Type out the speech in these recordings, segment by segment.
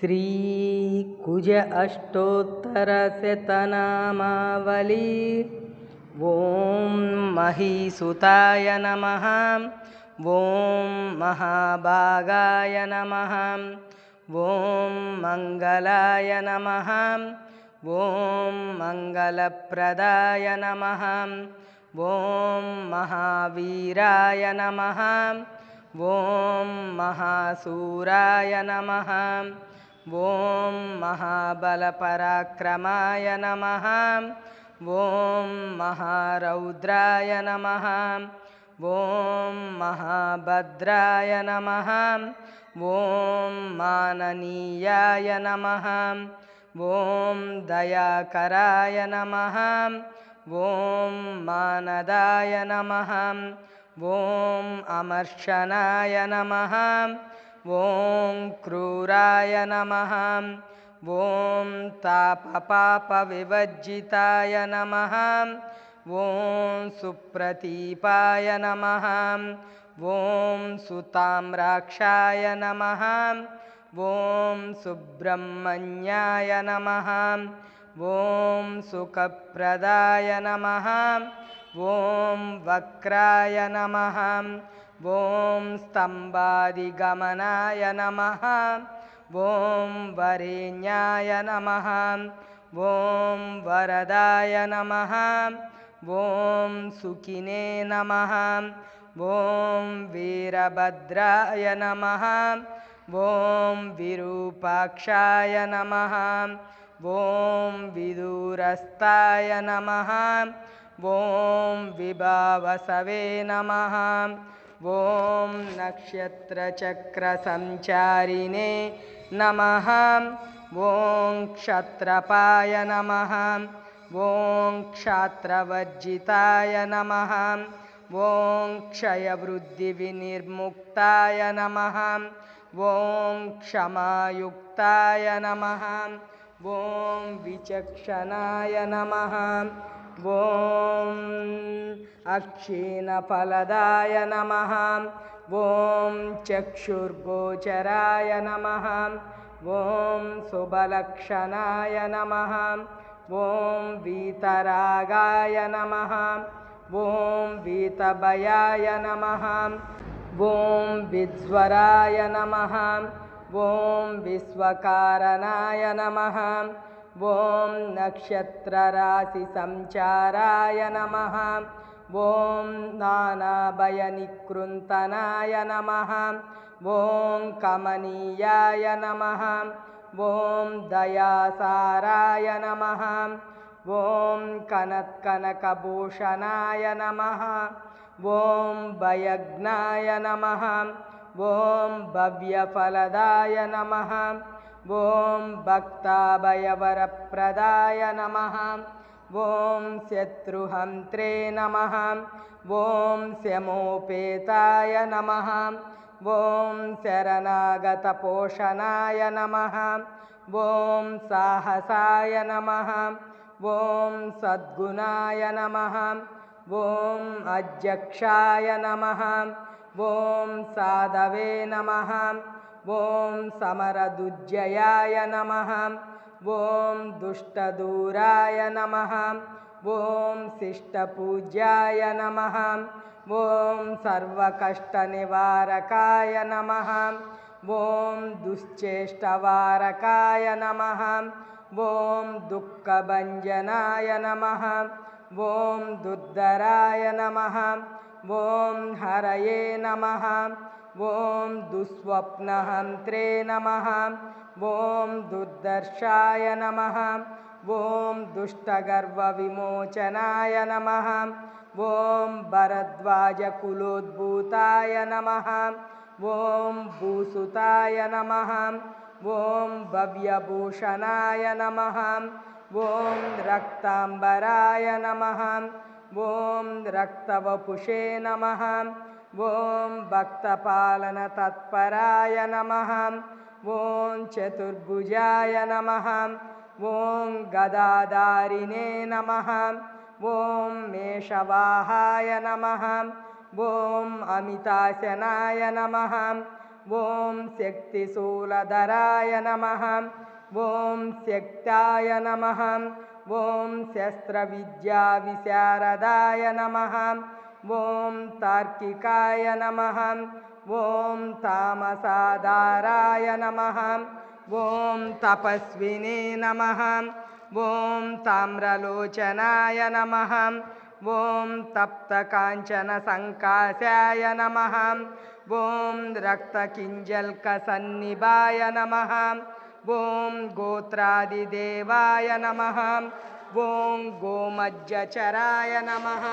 श्रीकुज अष्टोत्तरशतनामावली ॐ महीसुताय नमः। ॐ महाभागाय नमः। ॐ मङ्गलाय नमः। ॐ मङ्गलप्रदाय नमः ॐ महावीराय नमः। ॐ महासूराय नमः। ॐ महाबलपराक्रमाय नमः। ॐ महारौद्राय नमः। ॐ महाभद्राय नमः। ॐ माननीयाय नमः। ॐ दयाकराय नमः ॐ मानदाय नमः। ॐ अमर्शनाय नमः। ॐ क्रूराय नमः। ॐ तापपापविवर्जिताय नमः। ॐ सुप्रतीपाय नमः। ॐ सुताम्राक्षाय नमः। ॐ सुब्रह्मण्याय नमः ॐ सुखप्रदाय नमः। ॐ वक्राय नमः। ॐ स्तम्भादिगमनाय नमः। ॐ वरेण्याय नमः। ॐ वरदाय नमः। ॐ सुखिने नमः। ॐ वीरभद्राय नमः। ॐ विरूपाक्षाय नमः ॐ विदूरस्थाय नमः। ॐ विभावसवे नमः। ॐ नक्षत्रचक्रसञ्चारिणे नमः। ॐ क्षत्रपाय नमः। ॐ क्षात्रवर्जिताय नमः। ॐ क्षयवृद्धिविनिर्मुक्ताय नमः। ॐ क्षमायुक्ताय नमः ॐ विचक्षणाय नमः। ॐ अक्षीणफलदाय नमः। ॐ चक्षुर्गोचराय नमः। ॐ शुभलक्षणाय नमः। ॐ वीतरागाय नमः। ॐ वीतभयाय नमः। ॐ विज्वराय नमः ॐ विश्वकारणाय नमः। ॐ नक्षत्रराशिसञ्चाराय नमः। ॐ नानाभयनिकृन्तनाय नमः। ॐ कमनीयाय नमः। ॐ दयासाराय नमः। ॐ कनत्कनकभूषणाय नमः। ॐ भयज्ञाय नमः ॐ भव्यफलदाय नमः। ॐ भक्ताभयवरप्रदाय नमः। ॐ शत्रुहन्त्रे नमः। ॐ शमोपेताय नमः। ॐ शरणागतपोषणाय नमः। ॐ साहसाय नमः। ॐ सद्गुणाय नमः। ॐ अध्यक्षाय नमः ॐ साधवे नमः। ॐ समरदुज्जयाय नमः। ॐ दुष्टदूराय नमः। ॐ शिष्टपूज्याय नमः। ॐ सर्वकष्टनिवारकाय नमः। ॐ दुश्चेष्टवारकाय नमः। ॐ दुःखभञ्जनाय नमः। ॐ दुर्धराय नमः ॐ हरये नमः। ॐ दुःस्वप्नहन्त्रे नमः। ॐ दुर्दर्शाय नमः। ॐ दुष्टगर्वविमोचनाय नमः। ॐ भरद्वाजकुलोद्भूताय नमः। ॐ भूसुताय नमः। ॐ भव्यभूषणाय नमः। ॐ रक्ताम्बराय नमः ॐ रक्तवपुषे नमः ॐ भक्तपालनतत्पराय नमः ॐ चतुर्भुजाय नमः ॐ गदाधारिणे नमः ॐ मेषवाहाय नमः ॐ अमिताशनाय नमः ॐ शक्तिशूलधराय नमः ॐ शक्ताय नमः ॐ शस्त्रविद्याविशारदाय नमः ॐ तार्किकाय नमः ॐ तामसाधाराय नमः ॐ तपस्विने नमः ॐ ताम्रलोचनाय नमः ॐ तप्तकाञ्चनसङ्काशाय नमः ॐ रक्तकिञ्जल्कसन्निभाय नमः ॐ गोत्रादिदेवाय नमः। ॐ गोमज्जचराय नमः।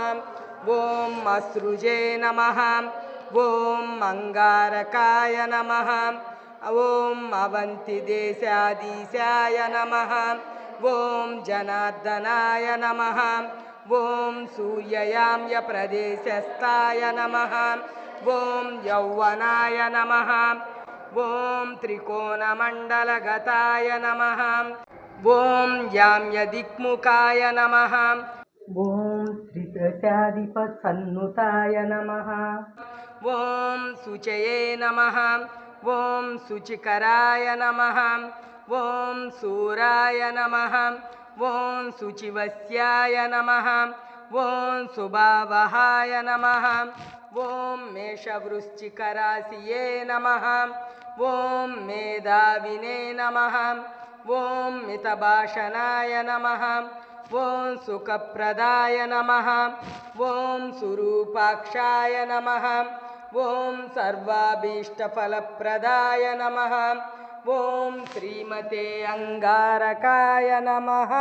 ॐ अश्रुजे नमः। ॐ अङ्गारकाय नमः। ॐ अवन्तिदेशाधीशाय नमः। ॐ जनार्दनाय नमः। ॐ सूर्ययाम्यप्रदेशस्थाय नमः। ॐ यौवनाय नमः। ॐ त्रिकोणमण्डलगताय नमः ॐ याम्यदिक्मुखाय नमः ॐ त्रिदशाधिपसन्नुताय नमः ॐ शुचये नमः ॐ शुचिकराय नमः ॐ सूराय नमः ॐ शुचिवस्याय नमः ॐ सुभावहाय नमः ॐ मेषवृश्चिकराशिये नमः। ॐ मेधाविने नमः। ॐ मितभाषणाय नमः। ॐ सुखप्रदाय नमः। ॐ सुरूपाक्षाय नमः। ॐ सर्वाभीष्टफलप्रदाय नमः। ॐ श्रीमते अङ्गारकाय नमः